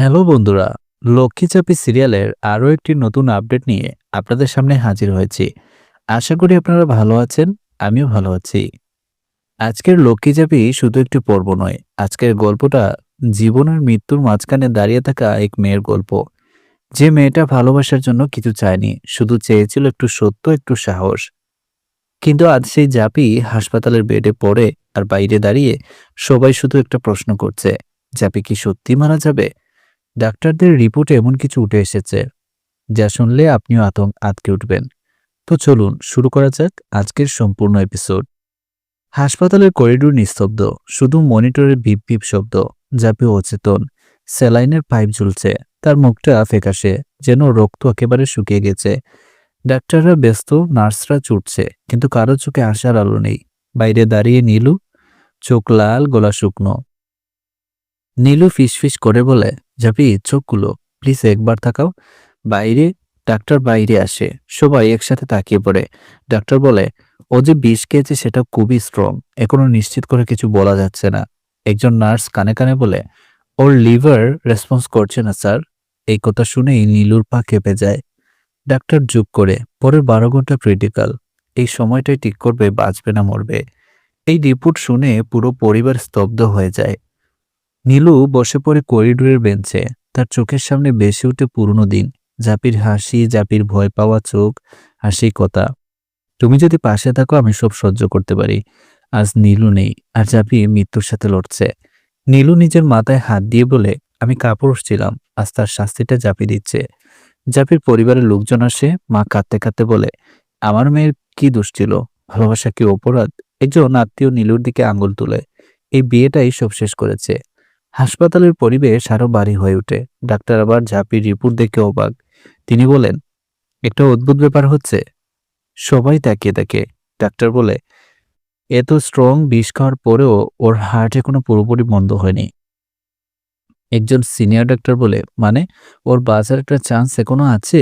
Hello বন্ধুরা, লক্ষ্মী চাপি সিরিয়ালের আরও একটি নতুন আপডেট নিয়ে আপনাদের সামনে হাজির হয়েছি। আশা করি আপনারা ভালো আছেন, আমিও ভালো আছি। আজকের লক্ষ্মী চাপি শুধু একটি পর্ব নয়, আজকের গল্পটা জীবন আর মৃত্যুর মাঝখানে দাঁড়িয়ে থাকা এক মেয়ের গল্প। যে মেয়েটা ভালোবাসার জন্য কিছু চায়নি, শুধু চেয়েছিল একটু সত্য, একটু সাহস। কিন্তু আজ সেই জাপি হাসপাতালের বেডে পড়ে আর বাইরে দাঁড়িয়ে সবাই শুধু একটা প্রশ্ন করছে জাপি কি সত্যি মারা যাবে? ডাক্তারদের রিপোর্টে এমন কিছু উঠে এসেছে, যা শুনলে আপনিও আতঙ্ক আতকে উঠবেন। তো চলুন, শুরু করা যাক আজকের সম্পূর্ণ এপিসোড। হাসপাতালের করিডোর নিস্তব্ধ, শুধু মনিটরের ভিপ ভিপ শব্দ জাপি অচেতন। স্যালাইনের পাইপ ঝুলছে, তার মুখটা ফেকাশে যেন রক্ত একেবারে শুকিয়ে গেছে। ডাক্তাররা ব্যস্ত, নার্সরা ছুটছে, কিন্তু কারও চোখে আসার আলো নেই। বাইরে দাঁড়িয়ে নীলু, চোখ লাল, গলা শুকনো। নীলু ফিসফিস করে বলে জাপি চোখগুলো প্লিজ একবার তাকাও। বাইরে, ডাক্তার বাইরে আসে, সবাই একসাথে তাকিয়ে পড়ে। ডাক্তার বলে, ও যে বিষ খেয়েছে সেটা খুবই স্ট্রং এখনও নিশ্চিত করে কিছু বলা যাচ্ছে না। একজন নার্স কানে কানে বলে, ওর লিভার রেসপন্স করছে না, স্যার। এই কথা শুনেই নীলুর পা কেঁপে যায়। ডাক্তার যোগ করে, পরের বারো ঘণ্টা ক্রিটিক্যাল এই সময়টাই ঠিক করবে, বাঁচবে না, মরবে। এই রিপোর্ট শুনে পুরো পরিবার স্তব্ধ হয়ে যায়। নীলু বসে পড়ে করিডোরের বেঞ্চে। তার চোখের সামনে বেশি উঠে পুরনো দিন। জাপির হাসি, জাপির ভয় পাওয়া চোখ হাসি কথা। তুমি যদি পাশে থাকো, আমি সব সহ্য করতে পারি। আজ নীলু নেই আর জাপি মৃত্যুর সাথে লড়ছে। নীলু নিজের মাথায় হাত দিয়ে বলে, আমি কাপড় ছিলাম। আজ তার শাস্তিটা জাপি দিচ্ছে। জাপির পরিবারের লোকজন আসে, মা কাঁদতে কাঁদতে বলে, আমার মেয়ের কি দোষ ছিল? ভালোবাসা কি অপরাধ? একজন আত্মীয় নীলুর দিকে আঙ্গুল তুলে। এই বিয়েটাই সব শেষ করেছে। হাসপাতালের পরিবেশ আরও বাড়ি হয়ে ওঠে। ডাক্তার আবার ঝাঁপির রিপোর্ট দেখে অবাক। তিনি বলেন, একটা অদ্ভুত ব্যাপার হচ্ছে। সবাই তাকিয়ে থাকে ডাক্তার বলে, এত স্ট্রং বিষ খাওয়ার পরেও ওর হার্টে কোনো পুরোপুরি বন্ধ হয়নি। একজন সিনিয়র ডাক্তার বলে মানে ওর বাঁচার একটা চান্স এখনও আছে?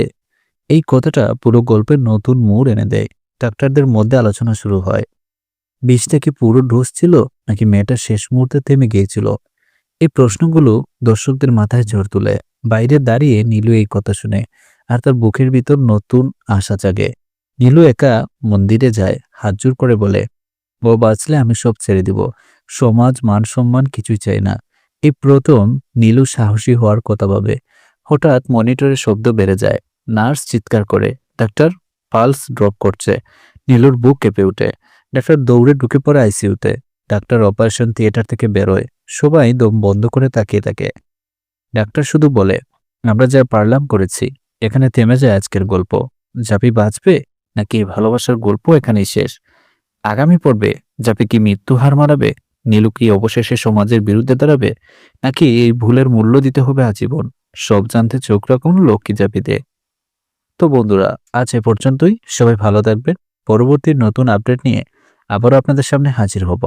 এই কথাটা পুরো গল্পের নতুন মোড় এনে দেয়। ডাক্তারদের মধ্যে আলোচনা শুরু হয়। বিষটা কি পুরো ডোজ ছিল নাকি মেয়েটা শেষ মুহূর্তে থেমে গিয়েছিল? এই প্রশ্নগুলো দর্শকদের মাথায় ঝড় তুলে, বাইরে দাঁড়িয়ে নীলু এই কথা শুনে আর তার বুকের ভিতর নতুন আশা জাগে। নীলু একা মন্দিরে যায়, হাত জোর করে বলে ও বাঁচলে আমি সব ছেড়ে দিব। সমাজ, মান, সম্মান কিছুই চাই না। এই প্রথম নীলু সাহসী হওয়ার কথা ভাবে। হঠাৎ মনিটরের শব্দ বেড়ে যায়। নার্স চিৎকার করে, ডাক্তার, পালস ড্রপ করছে। নীলুর বুক কেঁপে ওঠে ডাক্তার দৌড়ে ঢুকে পড়ে আইসিইউতে। ডাক্তার অপারেশন থিয়েটার থেকে বেরোয়। সবাই দম বন্ধ করে তাকিয়ে থাকে। ডাক্তার শুধু বলে, আমরা যা পারলাম করেছি, এখানে থেমে যায় আজকের গল্প। জাপি বাঁচবে? নাকি ভালোবাসার গল্প এখানেই শেষ? আগামী পর্বে জাপি কি মৃত্যু হার মারাবে নীলু কি অবশেষে সমাজের বিরুদ্ধে দাঁড়াবে? নাকি এই ভুলের মূল্য দিতে হবে আজীবন? সব জানতে চোখ রাখুন লক্ষ্মী জাপিতে। তো বন্ধুরা, আজ এ পর্যন্তই। সবাই ভালো থাকবেন। পরবর্তী নতুন আপডেট নিয়ে আবারও আপনাদের সামনে হাজির হব।